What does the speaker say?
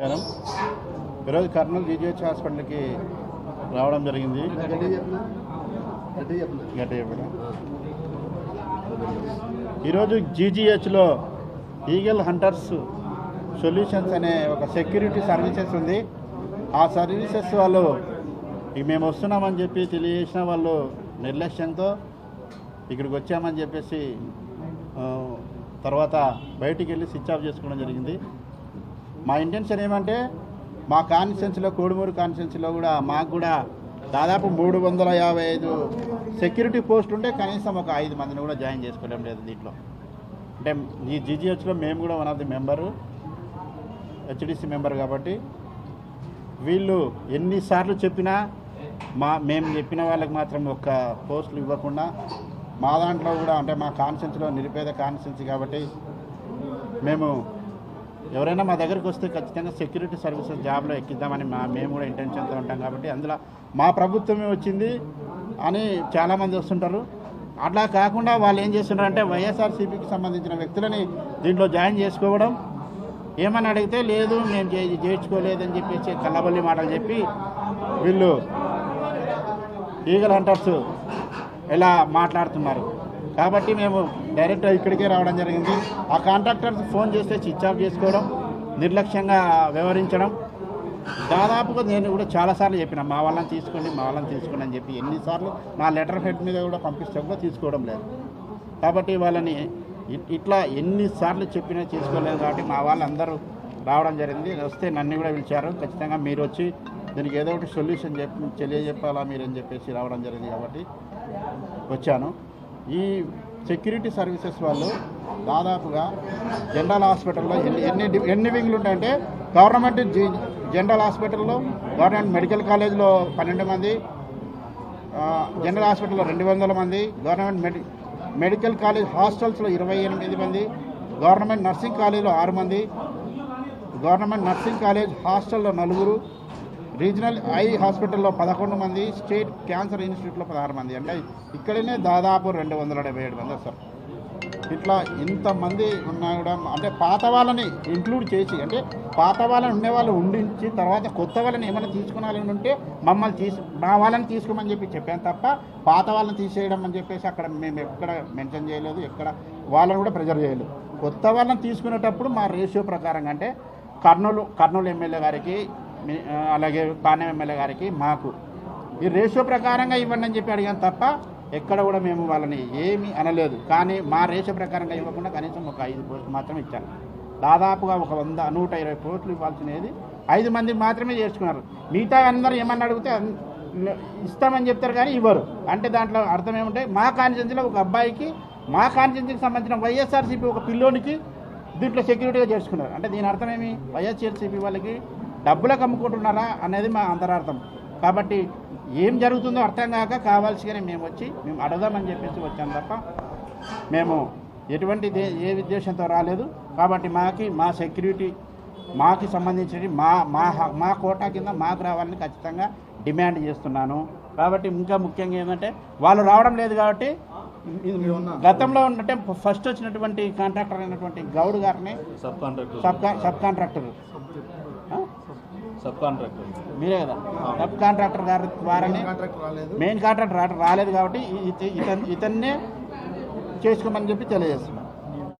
ఈరోజు కర్నూలు జీజీహెచ్ హాస్పిటల్కి రావడం జరిగింది. ఈరోజు జీజీహెచ్లో ఈగల్ హంటర్స్ సొల్యూషన్స్ అనే ఒక సెక్యూరిటీ సర్వీసెస్ ఉంది. ఆ సర్వీసెస్ వాళ్ళు మేము వస్తున్నామని చెప్పి తెలియజేసిన వాళ్ళు నిర్లక్ష్యంతో ఇక్కడికి వచ్చామని చెప్పేసి తర్వాత బయటికి వెళ్ళి స్విచ్ ఆఫ్ చేసుకోవడం జరిగింది. మా ఇంటెన్షన్ ఏమంటే మా కాన్స్టిట్యున్సీలో కోడుమూరు కాన్స్టిట్యున్సీలో కూడా మాకు కూడా దాదాపు మూడు వందల యాభై ఐదు సెక్యూరిటీ పోస్ట్ ఉంటే కనీసం ఒక ఐదు మందిని కూడా జాయిన్ చేసుకోవడం లేదు దీంట్లో. అంటే ఈ జీజీహెచ్లో మేము కూడా one of the member HDC member కాబట్టి వీళ్ళు ఎన్నిసార్లు చెప్పినా మా మేము చెప్పిన వాళ్ళకి మాత్రం ఒక్క పోస్టులు ఇవ్వకుండా మా దాంట్లో కూడా అంటే మా కాన్స్టిట్యున్సీలో నిరుపేద కాన్స్టిట్యున్సీ కాబట్టి మేము ఎవరైనా మా దగ్గరికి వస్తే ఖచ్చితంగా సెక్యూరిటీ సర్వీసెస్ జాబ్లో ఎక్కిద్దామని మా మేము కూడా ఇంటెన్షన్తో ఉంటాం కాబట్టి అందులో మా ప్రభుత్వమే వచ్చింది అని చాలామంది వస్తుంటారు. అట్లా కాకుండా వాళ్ళు ఏం చేస్తున్నారంటే వైఎస్ఆర్సీపీకి సంబంధించిన వ్యక్తులని దీంట్లో జాయిన్ చేసుకోవడం. ఏమని అడిగితే లేదు మేము చే- చేర్చుకోలేదని చెప్పేసి కల్లబల్లి మాటలు చెప్పి వీళ్ళు ఈగల్ హంటర్స్ ఇలా మాట్లాడుతున్నారు. కాబట్టి మేము డైరెక్ట్ ఇక్కడికే రావడం జరిగింది. ఆ కాంట్రాక్టర్స్ ఫోన్ చేస్తే స్విచ్ ఆఫ్ చేసుకోవడం నిర్లక్ష్యంగా వ్యవహరించడం. దాదాపుగా నేను కూడా చాలాసార్లు చెప్పిన మా వాళ్ళని తీసుకోండి మా వాళ్ళని తీసుకోండి అని చెప్పి ఎన్నిసార్లు నా లెటర్ హెడ్ మీద కూడా పంపిస్తే కూడా తీసుకోవడం లేదు. కాబట్టి వాళ్ళని ఇట్లా ఎన్నిసార్లు చెప్పినా చేసుకోలేదు కాబట్టి మా వాళ్ళందరూ రావడం జరిగింది. వస్తే నన్ను కూడా పిలిచారు. ఖచ్చితంగా మీరు వచ్చి దీనికి ఏదో ఒకటి సొల్యూషన్ చెప్పి తెలియజెప్పాలా మీరు అని చెప్పేసి రావడం జరిగింది కాబట్టి వచ్చాను. ఈ సెక్యూరిటీ సర్వీసెస్ వాళ్ళు దాదాపుగా జనరల్ హాస్పిటల్లో ఎన్ని ఎన్ని ఎన్ని వింగ్లు ఉంటాయంటే గవర్నమెంట్ జి- జనరల్ హాస్పిటల్లో గవర్నమెంట్ మెడికల్ కాలేజ్లో పన్నెండు మంది జనరల్ హాస్పిటల్లో రెండు వందల మంది గవర్నమెంట్ మెడి మెడికల్ కాలేజ్ హాస్టల్స్లో ఇరవై ఎనిమిది మంది గవర్నమెంట్ నర్సింగ్ కాలేజ్లో ఆరు మంది గవర్నమెంట్ నర్సింగ్ కాలేజ్ హాస్టల్లో నలుగురు రీజనల్ ఐ హాస్పిటల్లో పదకొండు మంది స్టేట్ క్యాన్సర్ ఇన్స్టిట్యూట్లో పదహారు మంది. అంటే ఇక్కడనే దాదాపు రెండు వందల డెబ్బై ఏడు మంది వస్తారు. ఇట్లా ఇంతమంది ఉన్నా కూడా అంటే పాత వాళ్ళని ఇంక్లూడ్ చేసి అంటే పాత వాళ్ళని ఉండే వాళ్ళు ఉండించి తర్వాత కొత్త వాళ్ళని ఏమైనా తీసుకునాలని ఉంటే మమ్మల్ని తీసు మా వాళ్ళని తీసుకోమని చెప్పి చెప్పాను తప్ప పాత వాళ్ళని తీసేయడం అని చెప్పేసి అక్కడ మేము ఎక్కడ మెన్షన్ చేయలేదు ఎక్కడ వాళ్ళని కూడా ప్రెజర్ చేయలేదు. కొత్త వాళ్ళని తీసుకునేటప్పుడు మా రేషియో ప్రకారంగా అంటే కర్నూలు కర్నూలు ఎమ్మెల్యే గారికి అలాగే పాణ్యం ఎమ్మెల్యే గారికి మాకు. ఈ రేషియో ప్రకారంగా ఇవ్వండి అని చెప్పి అడిగాను తప్ప ఎక్కడ కూడా మేము వాళ్ళని ఏమీ అనలేదు. కానీ మా రేషియో ప్రకారంగా ఇవ్వకుండా కనీసం ఒక ఐదు పోస్టులు మాత్రమే ఇచ్చాను దాదాపుగా ఒక వంద నూట ఇరవై పోస్టులు ఇవ్వాల్సినది ఐదు మంది మాత్రమే చేసుకున్నారు. మిగతా అందరూ ఏమన్నా అడిగితే ఇస్తామని చెప్తారు కానీ ఇవ్వరు. అంటే దాంట్లో అర్థం ఏమంటే మా కాన్స్టిట్యూన్సీలో ఒక అబ్బాయికి మా కాన్స్టిట్యూన్సీకి సంబంధించిన వైఎస్ఆర్సీపీ ఒక పిల్లోనికి దీంట్లో సెక్యూరిటీగా చేసుకున్నారు. అంటే దీని అర్థం ఏమి? వైఎస్ఆర్సీపీ వాళ్ళకి డబ్బులకు అమ్ముకుంటున్నారా అనేది మా అంతరార్థం. కాబట్టి ఏం జరుగుతుందో అర్థం కాక కావాల్సిగానే మేము వచ్చి మేము అడగదామని చెప్పేసి వచ్చాం తప్ప మేము ఎటువంటి దే- ఏ ఉద్దేశంతో రాలేదు. కాబట్టి మాకి మా సెక్యూరిటీ మాకి సంబంధించి మా మా మా కోటా కింద మాకు రావాలని ఖచ్చితంగా డిమాండ్ చేస్తున్నాను. కాబట్టి ఇంకా ముఖ్యంగా ఏంటంటే వాళ్ళు రావడం లేదు కాబట్టి గతంలో అంటే ఫస్ట్ వచ్చినటువంటి కాంట్రాక్టర్ అయినటువంటి గౌడ్ గారిని sub contractor sub contractor? Sub contractor మీరే కదా. సబ్ కాంట్రాక్టర్ గారి ద్వారానే మెయిన్ కాంట్రాక్టర్ రాలేదు కాబట్టి ఇ- ఇత- ఇతన్ ఇతన్నే చేసుకోమని చెప్పి తెలియజేస్తున్నాం.